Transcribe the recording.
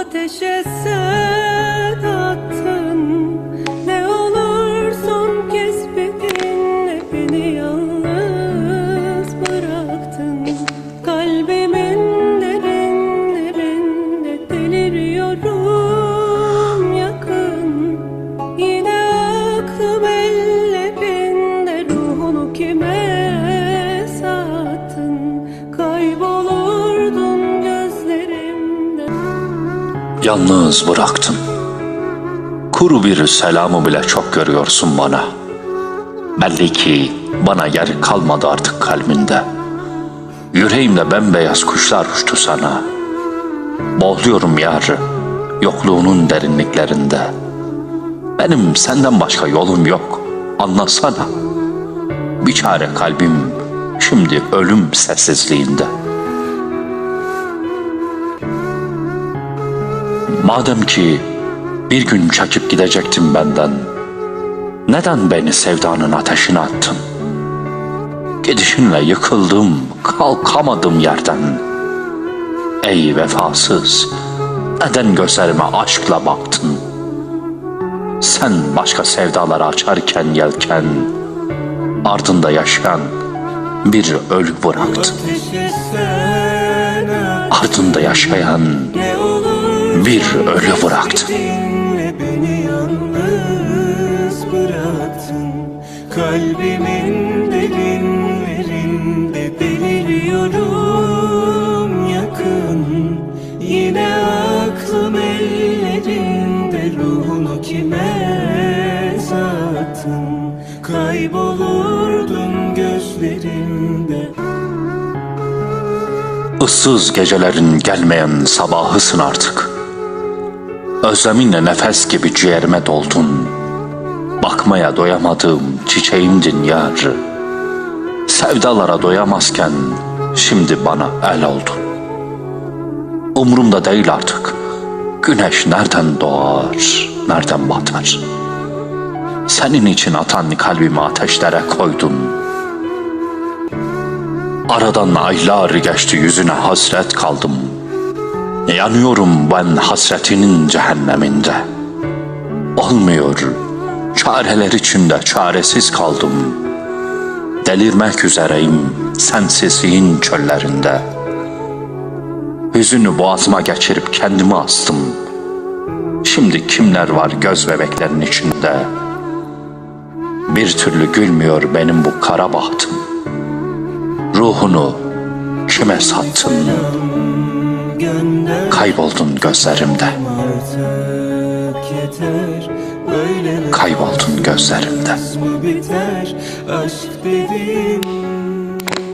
ateşe sen Yalnız bıraktın. Kuru bir selamı bile çok görüyorsun bana. Belli ki bana yer kalmadı artık kalbinde. Yüreğimde bembeyaz kuşlar uçtu sana. Boğuluyorum yar, yokluğunun derinliklerinde. Benim senden başka yolum yok, anlasana. Bir çare kalbim şimdi ölüm sessizliğinde. Madem ki bir gün çekip gidecektin benden, neden beni sevdanın ateşine attın? Gidişinle yıkıldım, kalkamadım yerden. Ey vefasız, neden gözlerime aşkla baktın? Sen başka sevdaları açarken yelken, ardında yaşayan bir ölü bıraktın. Ardında yaşayan bir ölü bıraktın. Beni yalnız bıraktın Kalbimin derinlerinde deliriyorum yakın Yine aklım ellerinde ruhunu kime sattın Kaybolurdun gözlerimde Issız gecelerin gelmeyen sabahısın artık. Özleminle nefes gibi ciğerime doldun. Bakmaya doyamadığım çiçeğimdin yar. Sevdalara doyamazken şimdi bana el oldun. Umrumda değil artık. Güneş nereden doğar, nereden batar. Senin için atan kalbimi ateşlere koydum. Aradan aylar geçti yüzüne hasret kaldım. Yanıyorum ben hasretinin cehenneminde. Olmuyor, çareler içinde çaresiz kaldım. Delirmek üzereyim sensizliğin çöllerinde. Hüzünü boğazıma geçirip kendimi astım. Şimdi kimler var göz bebeklerin içinde? Bir türlü gülmüyor benim bu kara bahtım. Ruhunu kime sattın? Kayboldun gözlerimde. Kayboldun gözlerimde.